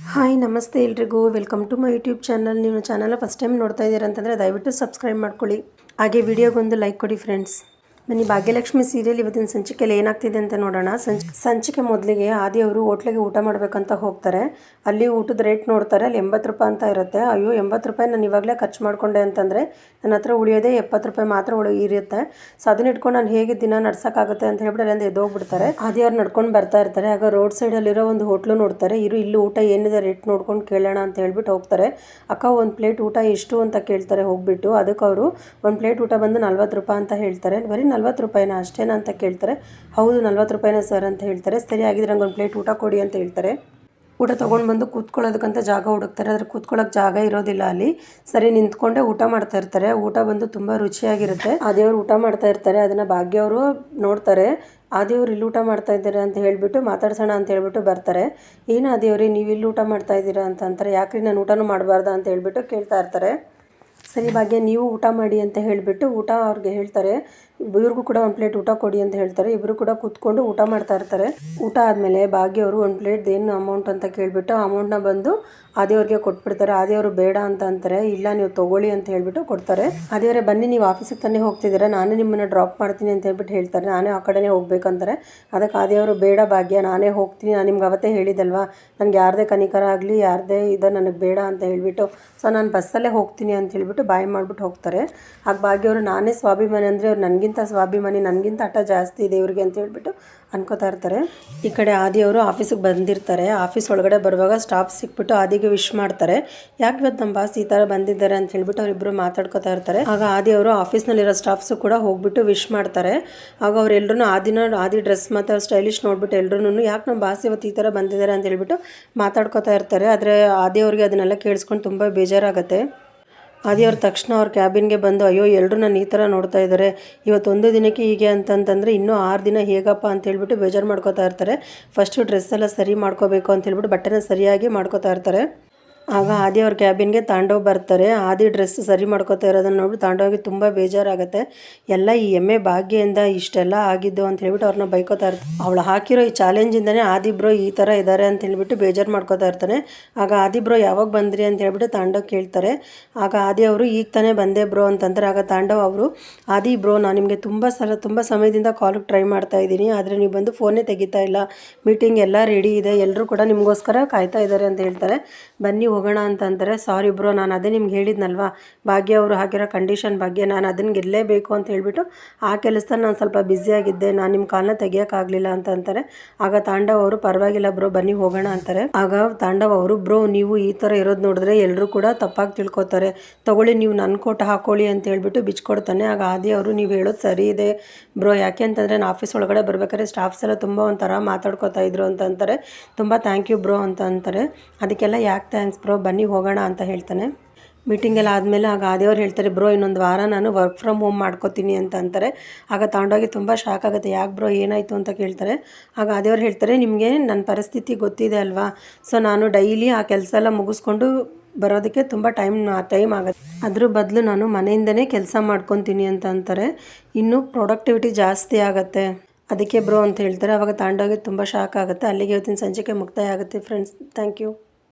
Hi, ನಮಸ್ತೆ ಎಲ್ರಿಗೂ. Welcome to my YouTube channel ನೀವು ಚಾನಲ್ ಫಸ್ಟ್ ಟೈಮ್ ನೋಡ್ತಾ ಇದ್ದೀರಾ ಅಂತಂದರೆ ದಯವಿಟ್ಟು ಸಬ್ಸ್ಕ್ರೈಬ್ ಮಾಡ್ಕೊಳ್ಳಿ. ಹಾಗೆ ವಿಡಿಯೋಗೊಂದು ಲೈಕ್ ಕೊಡಿ ಫ್ರೆಂಡ್ಸ್ ಬನ್ನಿ, ಭಾಗ್ಯಲಕ್ಷ್ಮಿ ಸೀರಿಯಲ್ ಇವತ್ತಿನ ಸಂಚಿಕೆಯಲ್ಲಿ ಏನಾಗ್ತಿದೆ ಅಂತ ನೋಡೋಣ. ಸಂಚ್, ಸಂಚಿಕೆ ಮೊದಲಿಗೆ ಆದಿ ಅವರು ಹೋಟ್ಲಿಗೆ ಊಟ ಮಾಡಬೇಕಂತ ಹೋಗ್ತಾರೆ. ಅಲ್ಲಿ ಊಟದ ರೇಟ್ ನೋಡ್ತಾರೆ, ಅಲ್ಲಿ ಎಂಬತ್ತು ರೂಪಾಯಿ ಅಂತ ಇರುತ್ತೆ. ಅಯ್ಯೋ, ಎಂಬತ್ತು ರೂಪಾಯಿ ನಾನು ಇವಾಗಲೇ ಖರ್ಚು ಮಾಡಿಕೊಂಡೆ ಅಂತಂದರೆ ನನ್ನ ಹತ್ರ ಉಳಿಯೋದೇ ಎಪ್ಪತ್ತು ರೂಪಾಯಿ ಮಾತ್ರ ಉಳಿ, ಇರುತ್ತೆ. ಸೊ ಅದನ್ನ ಇಟ್ಕೊಂಡು ನಾನು ಹೇಗೆ ದಿನ ನಡ್ಸೋಕ್ಕಾಗುತ್ತೆ ಅಂತ ಹೇಳ್ಬಿಟ್ಟು ಅಲ್ಲಿಂದ ಎದ್ದೋಗ್ಬಿಡ್ತಾರೆ. ಆದಿಯವ್ರು ನಡ್ಕೊಂಡು ಬರ್ತಾ ಇರ್ತಾರೆ. ಆಗ ರೋಡ್ ಸೈಡಲ್ಲಿರೋ ಒಂದು ಹೋಟ್ಲು ನೋಡ್ತಾರೆ. ಇರು, ಇಲ್ಲಿ ಊಟ ಏನಿದೆ ರೇಟ್ ನೋಡ್ಕೊಂಡು ಕೇಳೋಣ ಅಂತ ಹೇಳ್ಬಿಟ್ಟು ಹೋಗ್ತಾರೆ. ಅಕ್ಕ, ಒಂದು ಪ್ಲೇಟ್ ಊಟ ಎಷ್ಟು ಅಂತ ಕೇಳ್ತಾರೆ ಹೋಗ್ಬಿಟ್ಟು. ಅದಕ್ಕೆ ಅವರು ಒಂದು ಪ್ಲೇಟ್ ಊಟ ಬಂದು ನಲ್ವತ್ತು ರೂಪಾಯಿ ಅಂತ ಹೇಳ್ತಾರೆ. ಬರೀ ನಲ್ವತ್ತು ರೂಪಾಯಿನ ಅಷ್ಟೇನಾ ಅಂತ ಕೇಳ್ತಾರೆ. ಹೌದು, ನಲ್ವತ್ತು ರೂಪಾಯಿನ ಸರ್ ಅಂತ ಹೇಳ್ತಾರೆ. ಸರಿ ಆಗಿದ್ರೆ ನಂಗೆ ಒಂದು ಪ್ಲೇಟ್ ಊಟ ಕೊಡಿ ಅಂತ ಹೇಳ್ತಾರೆ. ಊಟ ತೊಗೊಂಡು ಬಂದು ಕೂತ್ಕೊಳ್ಳೋದಕ್ಕಂತ ಜಾಗ ಹುಡುಕ್ತಾರೆ. ಆದರೆ ಕೂತ್ಕೊಳ್ಳೋಕೆ ಜಾಗ ಇರೋದಿಲ್ಲ ಅಲ್ಲಿ. ಸರಿ, ನಿಂತ್ಕೊಂಡೇ ಊಟ ಮಾಡ್ತಾ ಇರ್ತಾರೆ. ಊಟ ಬಂದು ತುಂಬ ರುಚಿಯಾಗಿರುತ್ತೆ. ಆ ದೇವ್ರು ಊಟ ಮಾಡ್ತಾ ಇರ್ತಾರೆ. ಅದನ್ನು ಭಾಗ್ಯವರು ನೋಡ್ತಾರೆ. ಆ ದೇವ್ರು ಇಲ್ಲಿ ಊಟ ಮಾಡ್ತಾ ಇದ್ದಾರೆ ಅಂತ ಹೇಳಿಬಿಟ್ಟು ಮಾತಾಡ್ಸೋಣ ಅಂತ ಹೇಳ್ಬಿಟ್ಟು ಬರ್ತಾರೆ. ಏನು ಆ ದೇವ್ರಿ, ನೀವು ಇಲ್ಲಿ ಊಟ ಮಾಡ್ತಾ ಇದ್ದೀರಾ ಅಂತ ಅಂತಾರೆ. ಯಾಕ್ರಿ ನಾನು ಊಟನೂ ಮಾಡಬಾರ್ದಾ ಅಂತ ಹೇಳ್ಬಿಟ್ಟು ಕೇಳ್ತಾ ಇರ್ತಾರೆ. ಸರಿ, ಭಾಗ್ಯ, ನೀವು ಊಟ ಮಾಡಿ ಅಂತ ಹೇಳಿಬಿಟ್ಟು ಊಟ ಅವ್ರಿಗೆ ಹೇಳ್ತಾರೆ. ಇವ್ರಿಗೂ ಕೂಡ ಒಂದು ಪ್ಲೇಟ್ ಊಟ ಕೊಡಿ ಅಂತ ಹೇಳ್ತಾರೆ. ಇಬ್ಬರು ಕೂಡ ಕೂತ್ಕೊಂಡು ಊಟ ಮಾಡ್ತಾ ಇರ್ತಾರೆ. ಊಟ ಆದಮೇಲೆ ಭಾಗ್ಯವರು ಒಂದು ಪ್ಲೇಟ್ ಏನು ಅಮೌಂಟ್ ಅಂತ ಕೇಳಿಬಿಟ್ಟು ಅಮೌಂಟ್ನ ಬಂದು ಆದಿಯವ್ರಿಗೆ ಕೊಟ್ಬಿಡ್ತಾರೆ. ಆದಿಯವರು ಬೇಡ ಅಂತ ಅಂತಾರೆ. ಇಲ್ಲ, ನೀವು ತೊಗೊಳ್ಳಿ ಅಂತ ಹೇಳ್ಬಿಟ್ಟು ಕೊಡ್ತಾರೆ. ಆದಿಯವರೇ, ಬನ್ನಿ, ನೀವು ಆಫೀಸಿಗೆ ತಾನೇ ಹೋಗ್ತಿದ್ದೀರ? ನಾನೇ ನಿಮ್ಮನ್ನು ಡ್ರಾಪ್ ಮಾಡ್ತೀನಿ ಅಂತ ಹೇಳ್ಬಿಟ್ಟು ಹೇಳ್ತಾರೆ. ನಾನೇ ಆ ಕಡೆನೇ ಹೋಗ್ಬೇಕಂತಾರೆ. ಅದಕ್ಕೆ ಆದಿಯವರು, ಬೇಡ ಭಾಗ್ಯ, ನಾನೇ ಹೋಗ್ತೀನಿ. ನಾನು ನಿಮ್ಗೆ ಅವತ್ತೇ ಹೇಳಿದಲ್ವಾ? ನನಗೆ ಯಾರದೇ ಕನಿಕರ ಆಗಲಿ, ಯಾರದೇ ಇದು ನನಗೆ ಬೇಡ ಅಂತ ಹೇಳಿಬಿಟ್ಟು ಸೊ ನಾನು ಬಸ್ಸಲ್ಲೇ ಹೋಗ್ತೀನಿ ಅಂತ ಹೇಳ್ಬಿಟ್ಟು ಬಾಯ್ ಮಾಡಿಬಿಟ್ಟು ಹೋಗ್ತಾರೆ. ಆಗ ಭಾಗ್ಯವರು ನಾನೇ ಸ್ವಾಭಿಮಾನಿ ಅಂದರೆ ಅವ್ರು ನನಗಿಂತ ಸ್ವಾಭಿಮಾನಿ, ನನಗಿಂತ ಹಠ ಜಾಸ್ತಿ ಇದೆ ಇವ್ರಿಗೆ ಅಂತ ಹೇಳ್ಬಿಟ್ಟು ಅನ್ಕೋತಾ ಇರ್ತಾರೆ. ಈ ಕಡೆ ಆದಿಯವರು ಆಫೀಸಿಗೆ ಬಂದಿರ್ತಾರೆ. ಆಫೀಸ್ ಒಳಗಡೆ ಬರುವಾಗ ಸ್ಟಾಫ್ ಸಿಕ್ಬಿಟ್ಟು ಆದಿಗೆ ವಿಶ್ ಮಾಡ್ತಾರೆ. ಯಾಕೆ ಇವತ್ತು ನಮ್ಮ ಬಾಸ್ ಈ ಥರ ಬಂದಿದ್ದಾರೆ ಅಂತ ಹೇಳ್ಬಿಟ್ಟು ಅವರಿಬ್ಬರು ಮಾತಾಡ್ಕೋತಾ ಇರ್ತಾರೆ. ಆಗ ಆದಿ ಅವರು ಆಫೀಸ್ನಲ್ಲಿರೋ ಸ್ಟಾಫ್ಸು ಕೂಡ ಹೋಗ್ಬಿಟ್ಟು ವಿಶ್ ಮಾಡ್ತಾರೆ. ಆಗ ಅವರೆಲ್ಲರೂ ಆದಿನ, ಆದಿ ಡ್ರೆಸ್ ಮತ್ತು ಸ್ಟೈಲಿಶ್ ನೋಡ್ಬಿಟ್ಟು ಎಲ್ಲರೂ ಯಾಕೆ ನಮ್ಮ ಬಾಸ್ ಇವತ್ತು ಈ ಥರ ಬಂದಿದ್ದಾರೆ ಅಂತ ಹೇಳ್ಬಿಟ್ಟು ಮಾತಾಡ್ಕೋತಾ ಇರ್ತಾರೆ. ಆದರೆ ಆದಿಯವ್ರಿಗೆ ಅದನ್ನೆಲ್ಲ ಕೇಳಿಸ್ಕೊಂಡು ತುಂಬ ಬೇಜಾರಾಗುತ್ತೆ. ಆದಿಯವ್ರ ತಕ್ಷಣ ಅವ್ರ ಕ್ಯಾಬಿನ್ಗೆ ಬಂದು, ಅಯ್ಯೋ ಎಲ್ಲರೂ ನಾನು ಈ ಥರ ನೋಡ್ತಾ ಇದ್ದಾರೆ ಇವತ್ತೊಂದು ದಿನಕ್ಕೆ ಹೀಗೆ ಅಂತಂತಂದರೆ ಇನ್ನೂ ಆರು ದಿನ ಹೇಗಪ್ಪ? ಅಂತ ಹೇಳ್ಬಿಟ್ಟು ಬೇಜಾರು ಮಾಡ್ಕೋತಾ ಇರ್ತಾರೆ. ಫಸ್ಟು ಡ್ರೆಸ್ ಎಲ್ಲ ಸರಿ ಮಾಡ್ಕೋಬೇಕು ಅಂತ ಹೇಳ್ಬಿಟ್ಟು ಬಟ್ಟೆನ ಸರಿಯಾಗಿ ಮಾಡ್ಕೋತಾ ಇರ್ತಾರೆ. ಆಗ ಆದಿ ಅವ್ರ ಕ್ಯಾಬಿನ್ಗೆ ತಾಂಡವ್ ಬರ್ತಾರೆ. ಆದಿ ಡ್ರೆಸ್ ಸರಿ ಮಾಡ್ಕೋತಾ ಇರೋದನ್ನ ನೋಡ್ಬಿಟ್ಟು ತಾಂಡೋಗಿ ತುಂಬ ಬೇಜಾರಾಗುತ್ತೆ. ಎಲ್ಲ ಈ ಎಮ್ಮೆ ಭಾಗ್ಯದಿಂದ ಇಷ್ಟೆಲ್ಲ ಆಗಿದ್ದು ಅಂತ ಹೇಳ್ಬಿಟ್ಟು ಅವ್ರನ್ನ ಬೈಕೋತಾ ಇರ್ತಾರೆ ಅವಳು ಹಾಕಿರೋ ಈ ಚಾಲೆಂಜಿಂದನೇ ಆದಿ ಬ್ರೋ ಈ ಥರ ಇದ್ದಾರೆ ಅಂತ ಹೇಳ್ಬಿಟ್ಟು ಬೇಜಾರು ಮಾಡ್ಕೋತಾ ಇರ್ತಾನೆ. ಆಗ ಆದಿ ಬ್ರೋ ಯಾವಾಗ ಬಂದ್ರಿ ಅಂತ ಹೇಳ್ಬಿಟ್ಟು ತಾಂಡವ್ ಕೇಳ್ತಾರೆ. ಆಗ ಆದಿ ಅವರು ಈಗ ತಾನೇ ಬಂದೆ ಬ್ರೋ ಅಂತಂದ್ರೆ ಆಗ ತಾಂಡವ್ ಅವರು, ಆದಿ ಬ್ರೋ ನಾನು ನಿಮಗೆ ತುಂಬ ಸಲ, ತುಂಬ ಸಮಯದಿಂದ ಕಾಲಿಗೆ ಟ್ರೈ ಮಾಡ್ತಾ ಇದ್ದೀನಿ. ಆದರೆ ನೀವು ಬಂದು ಫೋನೇ ತೆಗಿತಾ ಇಲ್ಲ. ಮೀಟಿಂಗ್ ಎಲ್ಲ ರೆಡಿ ಇದೆ. ಎಲ್ಲರೂ ಕೂಡ ನಿಮಗೋಸ್ಕರ ಕಾಯ್ತಾ ಇದ್ದಾರೆ ಅಂತ ಹೇಳ್ತಾರೆ. ಬನ್ನಿ ಹೋಗೋಣ ಅಂತಂದರೆ, ಸಾರಿ ಬ್ರೋ, ನಾನು ಅದೇ ನಿಮ್ಗೆ ಹೇಳಿದ್ನಲ್ವ? ಭಾಗ್ಯ ಅವರು ಹಾಕಿರೋ ಕಂಡೀಷನ್ ಬಗ್ಗೆ ನಾನು ಅದನ್ನ ಗೆಲ್ಲಲೇಬೇಕು ಅಂತ ಹೇಳಿಬಿಟ್ಟು ಆ ಕೆಲಸದಲ್ಲಿ ನಾನು ಸ್ವಲ್ಪ ಬ್ಯುಸಿಯಾಗಿದ್ದೆ ನಾನು ನಿಮ್ಮ ಕಾಲನ್ನ ತೆಗಿಯೋಕ್ಕಾಗಲಿಲ್ಲ ಅಂತ ಅಂತಾರೆ. ಆಗ ತಾಂಡವ್ ಅವರು, ಪರವಾಗಿಲ್ಲ ಬ್ರೋ, ಬನ್ನಿ ಹೋಗೋಣ ಅಂತಾರೆ. ಆಗ ತಾಂಡವ್ ಅವರು, ಬ್ರೋ, ನೀವು ಈ ಥರ ಇರೋದು ನೋಡಿದ್ರೆ ಎಲ್ಲರೂ ಕೂಡ ತಪ್ಪಾಗಿ ತಿಳ್ಕೊತಾರೆ. ತಗೊಳ್ಳಿ, ನೀವು ನನ್ನ ಕೋಟ ಹಾಕೊಳ್ಳಿ ಅಂತ ಹೇಳ್ಬಿಟ್ಟು ಬಿಚ್ಕೊಡ್ತಾನೆ ಆಗ ಆದಿ ಅವರು, ನೀವು ಹೇಳೋದು ಸರಿ ಇದೆ ಬ್ರೋ, ಯಾಕೆ ಅಂತಂದರೆ ನಾನು ಆಫೀಸ್ ಒಳಗಡೆ ಬರ್ಬೇಕಾದ್ರೆ ಸ್ಟಾಫ್ಸ್ ಎಲ್ಲ ತುಂಬ ಒಂಥರ ಮಾತಾಡ್ಕೊತಾ ಇದ್ರು ಅಂತ ಅಂತಾರೆ. ತುಂಬ ಥ್ಯಾಂಕ್ ಯು ಬ್ರೋ ಅಂತ ಅಂತಾರೆ. ಅದಕ್ಕೆಲ್ಲ ಯಾಕೆ ಥ್ಯಾಂಕ್ಸ್ ಬ್ರೋ ಬನ್ನಿ ಹೋಗೋಣ ಅಂತ ಹೇಳ್ತಾನೆ. ಮೀಟಿಂಗೆಲ್ಲ ಆದಮೇಲೆ ಆಗ ಆದೇವ್ರು ಹೇಳ್ತಾರೆ ಬ್ರೋ ಇನ್ನೊಂದು ವಾರ ನಾನು ವರ್ಕ್ ಫ್ರಮ್ ಹೋಮ್ ಮಾಡ್ಕೋತೀನಿ ಅಂತ ಅಂತಾರೆ. ಆಗ ತಗೊಂಡೋಗಿ ತುಂಬ ಶಾಕ್ ಆಗುತ್ತೆ, ಯಾಕೆ ಬ್ರೋ ಏನಾಯಿತು? ಅಂತ ಕೇಳ್ತಾರೆ. ಆಗ ಆದೇವ್ರು ಹೇಳ್ತಾರೆ, ನಿಮಗೆ ನನ್ನ ಪರಿಸ್ಥಿತಿ ಗೊತ್ತಿದೆ ಅಲ್ವಾ? ಸೊ ನಾನು ಡೈಲಿ ಆ ಕೆಲಸ ಎಲ್ಲ ಮುಗಿಸ್ಕೊಂಡು ಬರೋದಕ್ಕೆ ತುಂಬ ಟೈಮ್ ಟೈಮ್ ಆಗುತ್ತೆ. ಅದ್ರ ಬದಲು ನಾನು ಮನೆಯಿಂದನೇ ಕೆಲಸ ಮಾಡ್ಕೊತೀನಿ ಅಂತ ಅಂತಾರೆ. ಇನ್ನೂ ಪ್ರೊಡಕ್ಟಿವಿಟಿ ಜಾಸ್ತಿ ಆಗುತ್ತೆ. ಅದಕ್ಕೆ ಬ್ರೋ ಅಂತ ಹೇಳ್ತಾರೆ. ಅವಾಗ ತಾಂಡೋಗಿ ತುಂಬ ಶಾಕ್ ಆಗುತ್ತೆ. ಅಲ್ಲಿಗೆ ಇವತ್ತಿನ ಸಂಜೆಗೆ ಮುಕ್ತಾಯ ಆಗುತ್ತೆ ಫ್ರೆಂಡ್ಸ್ ಥ್ಯಾಂಕ್ ಯು